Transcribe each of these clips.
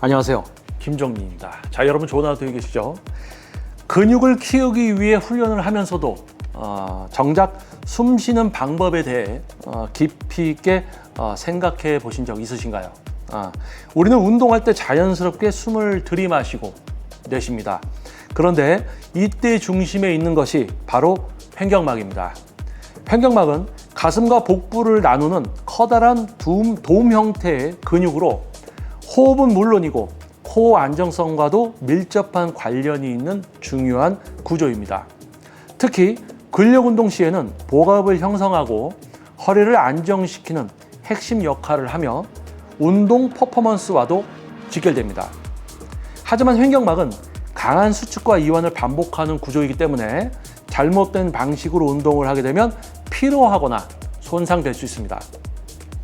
안녕하세요. 김정민입니다. 자, 여러분 좋은 하루 되고 계시죠? 근육을 키우기 위해 훈련을 하면서도 어, 정작 숨 쉬는 방법에 대해 어, 깊이 있게 어, 생각해 보신 적 있으신가요? 아, 우리는 운동할 때 자연스럽게 숨을 들이마시고 내쉽니다. 그런데 이때 중심에 있는 것이 바로 횡격막입니다. 횡격막은 가슴과 복부를 나누는 커다란 돔, 돔 형태의 근육으로 호흡은 물론이고 코 안정성과도 밀접한 관련이 있는 중요한 구조입니다. 특히 근력 운동 시에는 복압을 형성하고 허리를 안정시키는 핵심 역할을 하며 운동 퍼포먼스와도 직결됩니다. 하지만 횡격막은 강한 수축과 이완을 반복하는 구조이기 때문에 잘못된 방식으로 운동을 하게 되면 피로하거나 손상될 수 있습니다.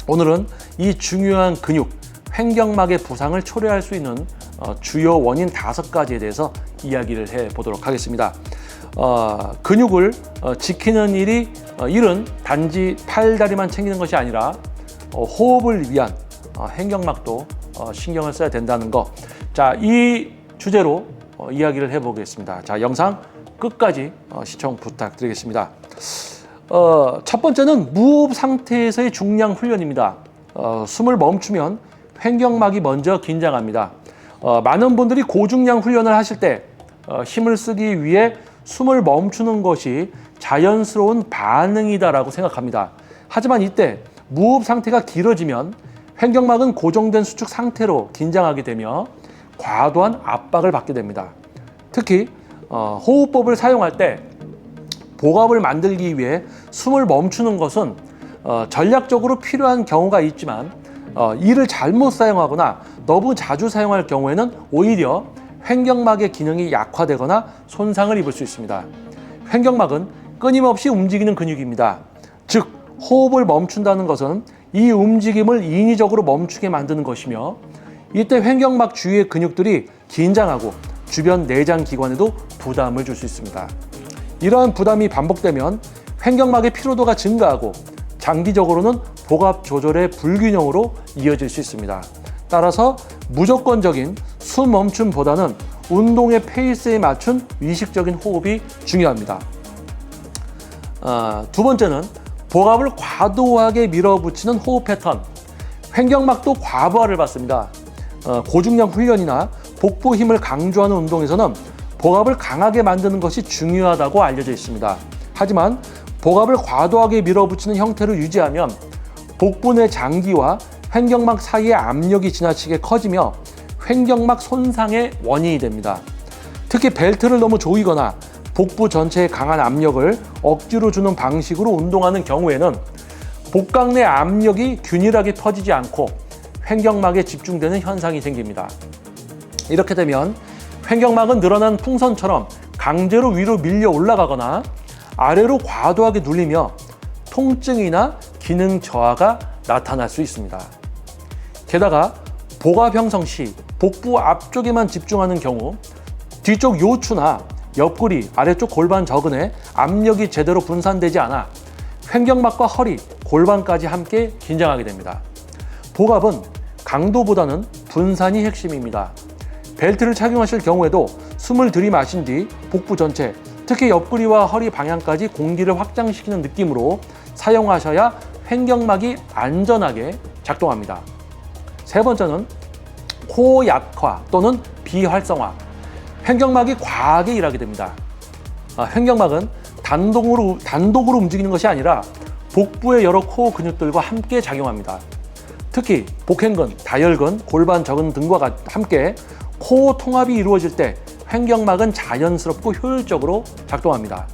오늘은 이 중요한 근육, 횡격막의 부상을 초래할 수 있는 어, 주요 원인 다섯 가지에 대해서 이야기를 해 보도록 하겠습니다. 어, 근육을 어, 지키는 일이 어, 일은 단지 팔 다리만 챙기는 것이 아니라 어, 호흡을 위한 어, 횡격막도 어, 신경을 써야 된다는 거. 자, 이 주제로 어, 이야기를 해보겠습니다. 자, 영상 끝까지 어, 시청 부탁드리겠습니다. 어, 첫 번째는 무호흡 상태에서의 중량 훈련입니다. 어, 숨을 멈추면 횡격막이 먼저 긴장합니다. 어, 많은 분들이 고중량 훈련을 하실 때 어, 힘을 쓰기 위해 숨을 멈추는 것이 자연스러운 반응이다라고 생각합니다. 하지만 이때 무호흡 상태가 길어지면 횡격막은 고정된 수축 상태로 긴장하게 되며 과도한 압박을 받게 됩니다. 특히 어, 호흡법을 사용할 때 복압을 만들기 위해 숨을 멈추는 것은 어, 전략적으로 필요한 경우가 있지만 어, 이를 잘못 사용하거나 너무 자주 사용할 경우에는 오히려 횡격막의 기능이 약화되거나 손상을 입을 수 있습니다. 횡격막은 끊임없이 움직이는 근육입니다. 즉 호흡을 멈춘다는 것은 이 움직임을 인위적으로 멈추게 만드는 것이며 이때 횡격막 주위의 근육들이 긴장하고 주변 내장 기관에도 부담을 줄 수 있습니다. 이러한 부담이 반복되면 횡격막의 피로도가 증가하고 장기적으로는 복압 조절의 불균형으로 이어질 수 있습니다. 따라서 무조건적인 숨 멈춤보다는 운동의 페이스에 맞춘 의식적인 호흡이 중요합니다. 아, 두 번째는 복압을 과도하게 밀어붙이는 호흡 패턴. 횡격막도 과부하를 받습니다. 어, 고중량 훈련이나 복부 힘을 강조하는 운동에서는 복압을 강하게 만드는 것이 중요하다고 알려져 있습니다. 하지만 복압을 과도하게 밀어붙이는 형태를 유지하면 복부 내 장기와 횡격막 사이의 압력이 지나치게 커지며 횡격막 손상의 원인이 됩니다. 특히 벨트를 너무 조이거나 복부 전체에 강한 압력을 억지로 주는 방식으로 운동하는 경우에는 복강 내 압력이 균일하게 퍼지지 않고 횡격막에 집중되는 현상이 생깁니다. 이렇게 되면 횡격막은 늘어난 풍선처럼 강제로 위로 밀려 올라가거나 아래로 과도하게 눌리며 통증이나 기능 저하가 나타날 수 있습니다. 게다가 복압 형성 시 복부 앞쪽에만 집중하는 경우 뒤쪽 요추나 옆구리, 아래쪽 골반 저근에 압력이 제대로 분산되지 않아 횡격막과 허리, 골반까지 함께 긴장하게 됩니다. 복압은 강도보다는 분산이 핵심입니다. 벨트를 착용하실 경우에도 숨을 들이마신 뒤 복부 전체, 특히 옆구리와 허리 방향까지 공기를 확장시키는 느낌으로 사용하셔야 횡격막이 안전하게 작동합니다. 세 번째는 코 약화 또는 비활성화. 횡격막이 과하게 일하게 됩니다. 아, 횡격막은 단독으로, 단독으로 움직이는 것이 아니라 복부의 여러 코어 근육들과 함께 작용합니다. 특히 복행근, 다혈근, 골반 저근 등과 가- 함께 코어 통합이 이루어질 때 횡격막은 자연스럽고 효율적으로 작동합니다.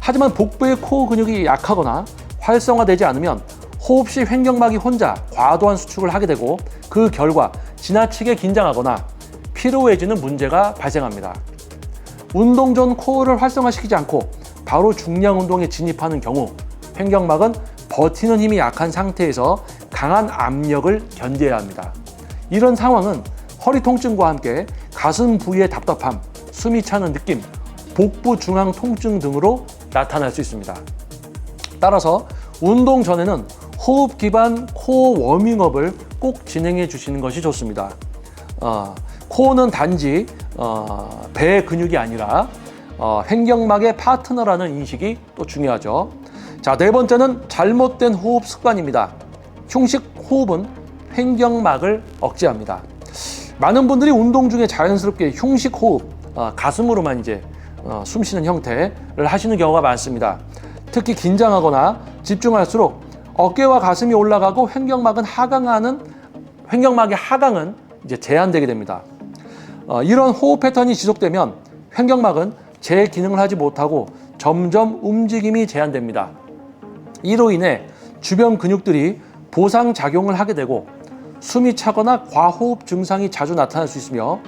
하지만 복부의 코어 근육이 약하거나 활성화되지 않으면 호흡 시 횡격막이 혼자 과도한 수축을 하게 되고 그 결과 지나치게 긴장하거나 피로해지는 문제가 발생합니다. 운동 전 코어를 활성화시키지 않고 바로 중량 운동에 진입하는 경우 횡격막은 버티는 힘이 약한 상태에서 강한 압력을 견뎌야 합니다. 이런 상황은 허리 통증과 함께 가슴 부위의 답답함, 숨이 차는 느낌, 복부 중앙 통증 등으로 나타날 수 있습니다. 따라서 운동 전에는 호흡 기반 코어 워밍업을 꼭 진행해 주시는 것이 좋습니다. 어, 코어는 단지 어, 배 근육이 아니라 어, 횡격막의 파트너라는 인식이 또 중요하죠. 자, 네 번째는 잘못된 호흡 습관입니다. 흉식 호흡은 횡격막을 억제합니다. 많은 분들이 운동 중에 자연스럽게 흉식 호흡, 어, 가슴으로만 이제 어, 숨 쉬는 형태를 하시는 경우가 많습니다. 특히 긴장하거나 집중할수록 어깨와 가슴이 올라가고 횡격막은 하강하는 횡격막의 하강은 이제 제한되게 됩니다. 어, 이런 호흡 패턴이 지속되면 횡격막은 제 기능을 하지 못하고 점점 움직임이 제한됩니다. 이로 인해 주변 근육들이 보상 작용을 하게 되고 숨이 차거나 과호흡 증상이 자주 나타날 수 있으며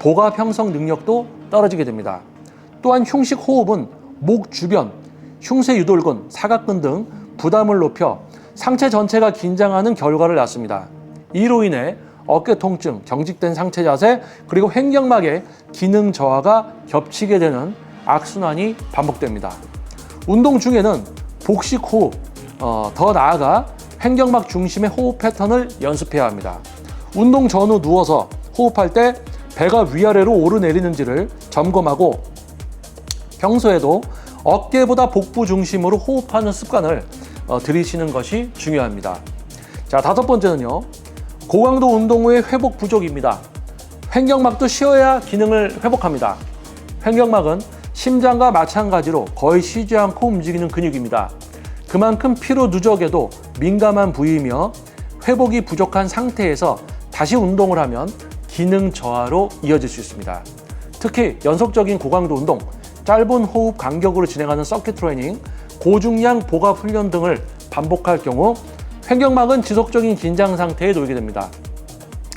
보갑 형성 능력도 떨어지게 됩니다. 또한 흉식 호흡은 목 주변, 흉쇄 유돌근, 사각근 등 부담을 높여 상체 전체가 긴장하는 결과를 낳습니다. 이로 인해 어깨 통증, 경직된 상체 자세, 그리고 횡격막의 기능 저하가 겹치게 되는 악순환이 반복됩니다. 운동 중에는 복식 호흡, 어, 더 나아가 횡격막 중심의 호흡 패턴을 연습해야 합니다. 운동 전후 누워서 호흡할 때 배가 위아래로 오르내리는지를 점검하고 평소에도 어깨보다 복부 중심으로 호흡하는 습관을 어, 들이시는 것이 중요합니다. 자, 다섯 번째는요. 고강도 운동 후의 회복 부족입니다. 횡격막도 쉬어야 기능을 회복합니다. 횡격막은 심장과 마찬가지로 거의 쉬지 않고 움직이는 근육입니다. 그만큼 피로 누적에도 민감한 부위이며 회복이 부족한 상태에서 다시 운동을 하면 기능 저하로 이어질 수 있습니다. 특히 연속적인 고강도 운동, 짧은 호흡 간격으로 진행하는 서킷 트레이닝, 고중량 보갑 훈련 등을 반복할 경우 횡격막은 지속적인 긴장 상태에 놓이게 됩니다.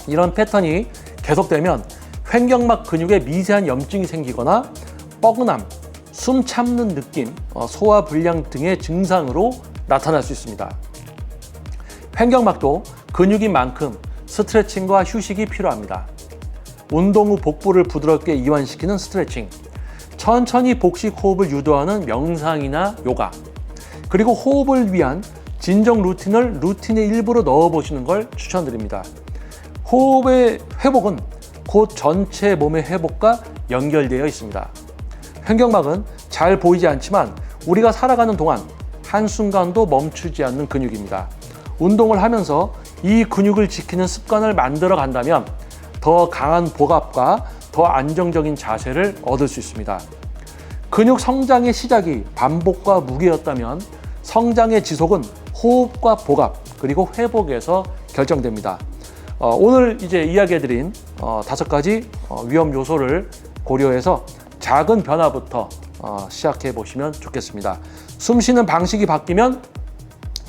이런 패턴이 계속되면 횡격막 근육에 미세한 염증이 생기거나 뻐근함, 숨 참는 느낌, 어, 소화 불량 등의 증상으로 나타날 수 있습니다. 횡격막도 근육인 만큼 스트레칭과 휴식이 필요합니다. 운동 후 복부를 부드럽게 이완시키는 스트레칭, 천천히 복식 호흡을 유도하는 명상이나 요가, 그리고 호흡을 위한 진정 루틴을 루틴의 일부로 넣어보시는 걸 추천드립니다. 호흡의 회복은 곧 전체 몸의 회복과 연결되어 있습니다. 횡격막은 잘 보이지 않지만 우리가 살아가는 동안 한순간도 멈추지 않는 근육입니다. 운동을 하면서 이 근육을 지키는 습관을 만들어 간다면 더 강한 보갑과 더 안정적인 자세를 얻을 수 있습니다. 근육 성장의 시작이 반복과 무게였다면 성장의 지속은 호흡과 보갑 그리고 회복에서 결정됩니다. 어, 오늘 이제 이야기해드린 어, 다섯 가지 어, 위험 요소를 고려해서 작은 변화부터 어, 시작해 보시면 좋겠습니다. 숨 쉬는 방식이 바뀌면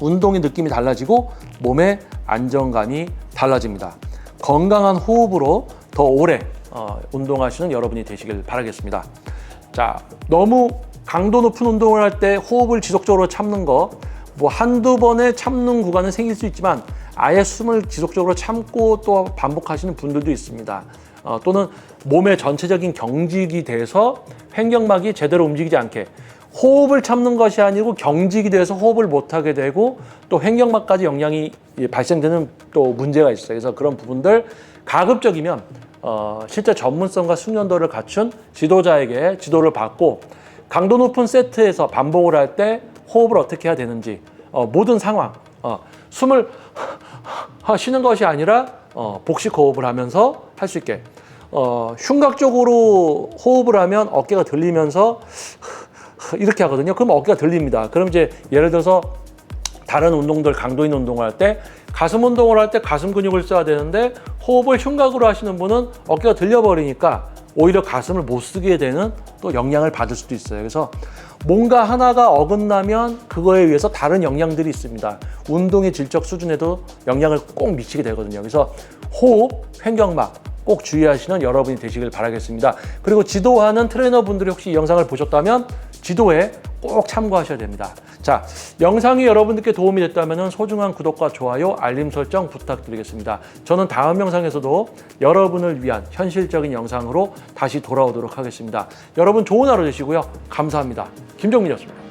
운동의 느낌이 달라지고 몸의 안정감이 달라집니다. 건강한 호흡으로 더 오래 어, 운동하시는 여러분이 되시길 바라겠습니다. 자, 너무 강도 높은 운동을 할 때 호흡을 지속적으로 참는 거, 뭐 한두 번에 참는 구간은 생길 수 있지만 아예 숨을 지속적으로 참고 또 반복하시는 분들도 있습니다. 어, 또는 몸의 전체적인 경직이 돼서 횡격막이 제대로 움직이지 않게 호흡을 참는 것이 아니고 경직이 돼서 호흡을 못하게 되고 또 횡격막까지 영향이 발생되는 또 문제가 있어요. 그래서 그런 부분들 가급적이면 어, 실제 전문성과 숙련도를 갖춘 지도자에게 지도를 받고 강도 높은 세트에서 반복을 할 때 호흡을 어떻게 해야 되는지 어, 모든 상황 어, 숨을 쉬는 것이 아니라 어, 복식 호흡을 하면서 할 수 있게 어, 흉곽적으로 호흡을 하면 어깨가 들리면서 이렇게 하거든요. 그럼 어깨가 들립니다. 그럼 이제 예를 들어서 다른 운동들 강도 있는 운동을 할 때 가슴 운동을 할 때 가슴 근육을 써야 되는데 호흡을 흉곽으로 하시는 분은 어깨가 들려버리니까 오히려 가슴을 못 쓰게 되는 또 영향을 받을 수도 있어요. 그래서 뭔가 하나가 어긋나면 그거에 의해서 다른 영향들이 있습니다. 운동의 질적 수준에도 영향을 꼭 미치게 되거든요. 그래서 호흡, 횡격막 꼭 주의하시는 여러분이 되시길 바라겠습니다. 그리고 지도하는 트레이너분들이 혹시 이 영상을 보셨다면 지도에 꼭 참고하셔야 됩니다. 자, 영상이 여러분들께 도움이 됐다면 소중한 구독과 좋아요, 알림 설정 부탁드리겠습니다. 저는 다음 영상에서도 여러분을 위한 현실적인 영상으로 다시 돌아오도록 하겠습니다. 여러분 좋은 하루 되시고요. 감사합니다. 김정민이었습니다.